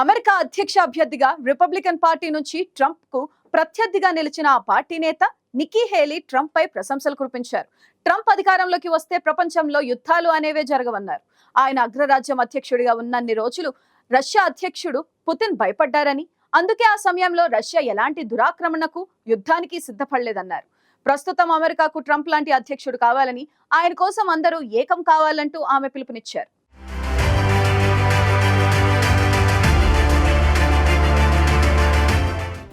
America అధ్యక్ష అభ్యర్థిగా Republican party నుంచి ట్రంప్కు ప్రత్యర్థిగా నిలిచిన ఆ పార్టీ నేత నిక్కీ హేలీ ట్రంప్ పై ప్రశంసలు కురిపించారు. ట్రంప్ అధికారంలోకి వస్తే ప్రపంచంలో యుద్ధాలు అనేవే జరగవన్నారు. ఆయన అగ్రరాజ్యం అధ్యక్షుడిగా ఉన్నన్ని రోజులు రష్యా అధ్యక్షుడు పుతిన్ భయపడ్డారని అందుకే ఆ సమయంలో రష్యా ఎలాంటి దురాక్రమణకు యుద్ధానికి సిద్ధపడలేదన్నారు. ప్రస్తుతం అమెరికాకు ట్రంప్ లాంటి అధ్యక్షుడు కావాలని ఆయన కోసం అందరూ ఏకం కావాలంటూ ఆమె పిలుపునిచ్చారు.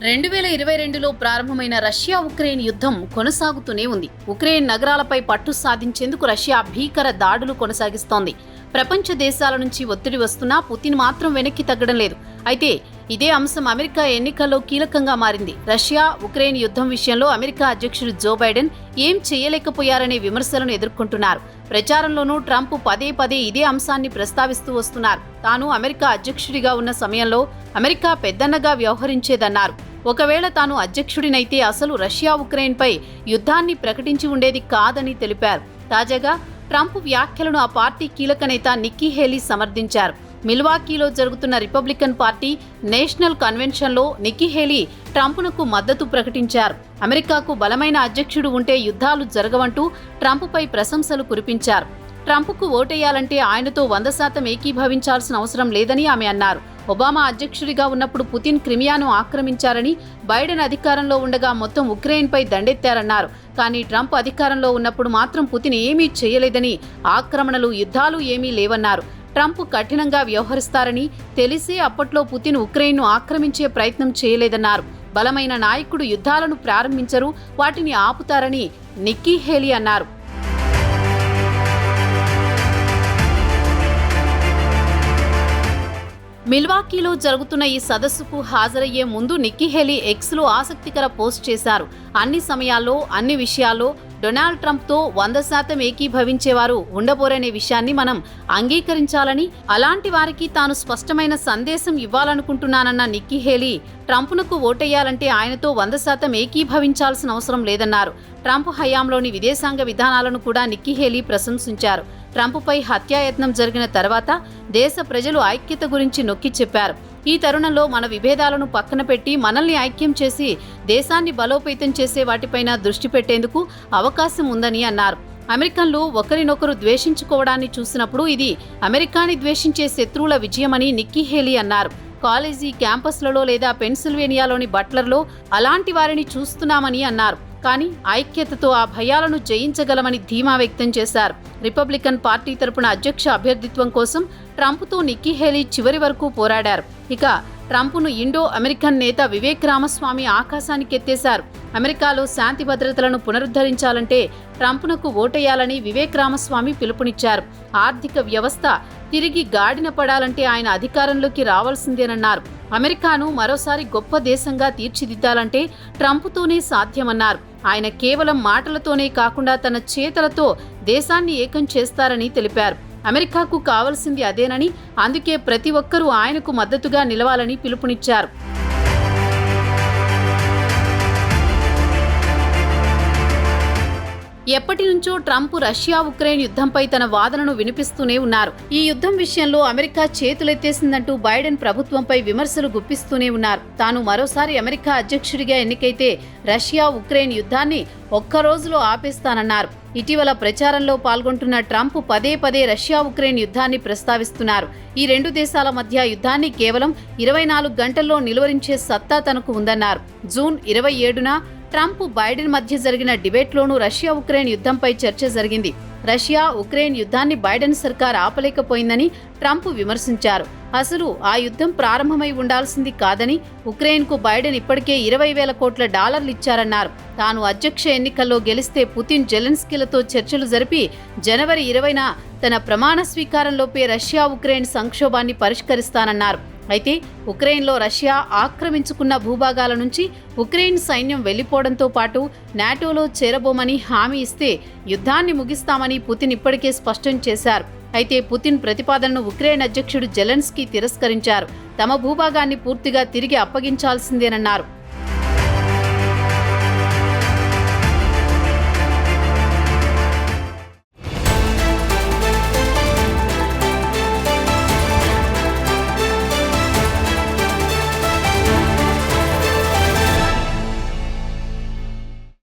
రెండు వేల ఇరవై రెండులో ప్రారంభమైన రష్యా ఉక్రెయిన్ యుద్ధం కొనసాగుతూనే ఉంది. ఉక్రెయిన్ నగరాలపై పట్టు సాధించేందుకు రష్యా భీకర దాడులు కొనసాగిస్తోంది. ప్రపంచ దేశాల నుంచి ఒత్తిడి వస్తున్నా పుతిన్ మాత్రం వెనక్కి తగ్గడం లేదు. అయితే ఇదే అంశం అమెరికా ఎన్నికల్లో కీలకంగా మారింది. రష్యా ఉక్రెయిన్ యుద్ధం విషయంలో అమెరికా అధ్యక్షుడు జో బైడెన్ ఏం చేయలేకపోయారనే విమర్శలను ఎదుర్కొంటున్నారు. ప్రచారంలోనూ ట్రంప్ పదే పదే ఇదే అంశాన్ని ప్రస్తావిస్తూ వస్తున్నారు. తాను అమెరికా అధ్యక్షుడిగా ఉన్న సమయంలో అమెరికా పెద్దన్నగా వ్యవహరించేదన్నారు. ఒకవేళ తాను అధ్యక్షుడినైతే అసలు రష్యా ఉక్రెయిన్పై యుద్ధాన్ని ప్రకటించి ఉండేది కాదని తెలిపారు. తాజాగా ట్రంప్ వ్యాఖ్యలను ఆ పార్టీ కీలక నేత నిక్కీ హేలీ సమర్థించారు. మిల్వాకీలో జరుగుతున్న రిపబ్లికన్ పార్టీ నేషనల్ కన్వెన్షన్లో నిక్కీ హేలీ ట్రంప్నకు మద్దతు ప్రకటించారు. అమెరికాకు బలమైన అధ్యక్షుడు ఉంటే యుద్ధాలు జరగవంటూ ట్రంప్పై ప్రశంసలు కురిపించారు. ట్రంప్కు ఓటేయాలంటే ఆయనతో వంద శాతం ఏకీభవించాల్సిన అవసరం లేదని ఆమె అన్నారు. ఒబామా అధ్యక్షుడిగా ఉన్నప్పుడు పుతిన్ క్రిమియాను ఆక్రమించారని బైడెన్ అధికారంలో ఉండగా మొత్తం ఉక్రెయిన్పై దండెత్తారన్నారు. కానీ ట్రంప్ అధికారంలో ఉన్నప్పుడు మాత్రం పుతిన్ ఏమీ చేయలేదని ఆక్రమణలు యుద్ధాలు ఏమీ లేవన్నారు. ట్రంప్ కఠినంగా వ్యవహరిస్తారని తెలిసే అప్పట్లో పుతిన్ ఉక్రెయిన్ను ఆక్రమించే ప్రయత్నం చేయలేదన్నారు. బలమైన నాయకుడు యుద్ధాలను ప్రారంభించరు వాటిని ఆపుతారని నిక్కీ హేలీ అన్నారు. మిల్వాకీలో జరుగుతున్న ఈ సదస్సుకు హాజరయ్యే ముందు నిక్కీ హెలీ ఎక్స్లో ఆసక్తికర పోస్ట్ చేశారు. అన్ని సమయాల్లో అన్ని విషయాల్లో డొనాల్డ్ ట్రంప్తో వంద శాతం ఏకీభవించేవారు ఉండబోరనే విషయాన్ని మనం అంగీకరించాలని అలాంటి వారికి తాను స్పష్టమైన సందేశం ఇవ్వాలనుకుంటున్నానన్న నిక్కీ హేలీ ట్రంప్నకు ఓటేయాలంటే ఆయనతో వంద శాతం ఏకీభవించాల్సిన అవసరం లేదన్నారు. ట్రంప్ హయాంలోని విదేశాంగ విధానాలను కూడా నిక్కీ హేలీ ప్రశంసించారు. ట్రంప్పై హత్యాయత్నం జరిగిన తర్వాత దేశ ప్రజలు ఐక్యత గురించి నొక్కి చెప్పారు. ఈ తరుణంలో మన విభేదాలను పక్కన పెట్టి మనల్ని ఐక్యం చేసి దేశాన్ని బలోపేతం చేసే వాటిపైన దృష్టి పెట్టేందుకు అవకాశం ఉందని అన్నారు. అమెరికన్లు ఒకరినొకరు ద్వేషించుకోవడాన్ని చూసినప్పుడు ఇది అమెరికాని ద్వేషించే శత్రువుల విజయమని నిక్కీ హేలీ అన్నారు. కాలేజీ క్యాంపస్లలో లేదా పెన్సిల్వేనియాలోని బట్లర్లో అలాంటి వారిని చూస్తున్నామని అన్నారు. కానీ ఐక్యతతో ఆ భయాలను జయించగలమని ధీమా వ్యక్తం చేశారు. రిపబ్లికన్ పార్టీ తరపున అధ్యక్ష అభ్యర్థిత్వం కోసం ట్రంప్తో నిక్కీ హేలీ చివరి వరకు పోరాడారు. ఇక ట్రంప్ను ఇండో అమెరికన్ నేత వివేక్ రామస్వామి ఆకాశానికి ఎత్తేశారు. అమెరికాలో శాంతి భద్రతలను పునరుద్ధరించాలంటే ట్రంప్నకు ఓటేయాలని వివేక్ రామస్వామి పిలుపునిచ్చారు. ఆర్థిక వ్యవస్థ తిరిగి గాడిన పడాలంటే ఆయన అధికారంలోకి రావాల్సిందేనన్నారు. అమెరికాను మరోసారి గొప్ప దేశంగా తీర్చిదిద్దాలంటే ట్రంప్తోనే సాధ్యమన్నారు. ఆయన కేవలం మాటలతోనే కాకుండా తన చేతలతో దేశాన్ని ఏకం చేస్తారని తెలిపారు. అమెరికాకు కావలసింది అదేనని అందుకే ప్రతి ఒక్కరూ ఆయనకు మద్దతుగా నిలవాలని పిలుపునిచ్చారు. ఎప్పటి నుంచో ట్రంప్ రష్యా ఉక్రెయిన్ యుద్ధంపై తన వాదనను వినిపిస్తూనే ఉన్నారు. ఈ యుద్ధం విషయంలో అమెరికా చేతులెత్తేసిందంటూ బైడెన్ ప్రభుత్వంపై విమర్శలు గుప్పిస్తూనే ఉన్నారు. తాను మరోసారి అమెరికా అధ్యక్షుడిగా ఎన్నికైతే రష్యా ఉక్రెయిన్ యుద్ధాన్ని ఒక్క రోజులో ఆపేస్తానన్నారు. ఇటీవల ప్రచారంలో పాల్గొంటున్న ట్రంప్ పదే పదే రష్యా ఉక్రెయిన్ యుద్ధాన్ని ప్రస్తావిస్తున్నారు. ఈ రెండు దేశాల మధ్య యుద్ధాన్ని కేవలం ఇరవై నాలుగు గంటల్లో నిలువరించే సత్తా తనకు ఉందన్నారు. జూన్ ఇరవై ఏడున ట్రంప్ బైడెన్ మధ్య జరిగిన డిబేట్లోనూ రష్యా ఉక్రెయిన్ యుద్ధంపై చర్చ జరిగింది. రష్యా ఉక్రెయిన్ యుద్ధాన్ని బైడెన్ సర్కార్ ఆపలేకపోయిందని ట్రంప్ విమర్శించారు. అసలు ఆ యుద్ధం ప్రారంభమై ఉండాల్సింది కాదని ఉక్రెయిన్కు బైడెన్ ఇప్పటికే ఇరవై వేల కోట్ల డాలర్లు ఇచ్చారన్నారు. తాను అధ్యక్ష ఎన్నికల్లో గెలిస్తే పుతిన్ జెలెన్స్కీలతో చర్చలు జరిపి జనవరి ఇరవైన తన ప్రమాణ స్వీకారంలోపే రష్యా ఉక్రెయిన్ సంక్షోభాన్ని పరిష్కరిస్తానన్నారు. అయితే ఉక్రెయిన్లో రష్యా ఆక్రమించుకున్న భూభాగాల నుంచి ఉక్రెయిన్ సైన్యం వెళ్ళిపోవడంతో పాటు నాటోలో చేరబోమని హామీ ఇస్తే యుద్ధాన్ని ముగిస్తామని పుతిన్ ఇప్పటికే స్పష్టం చేశారు. అయితే పుతిన్ ప్రతిపాదనను ఉక్రెయిన్ అధ్యక్షుడు జెలెన్స్కీ తిరస్కరించారు. తమ భూభాగాన్ని పూర్తిగా తిరిగి అప్పగించాల్సిందేనన్నారు.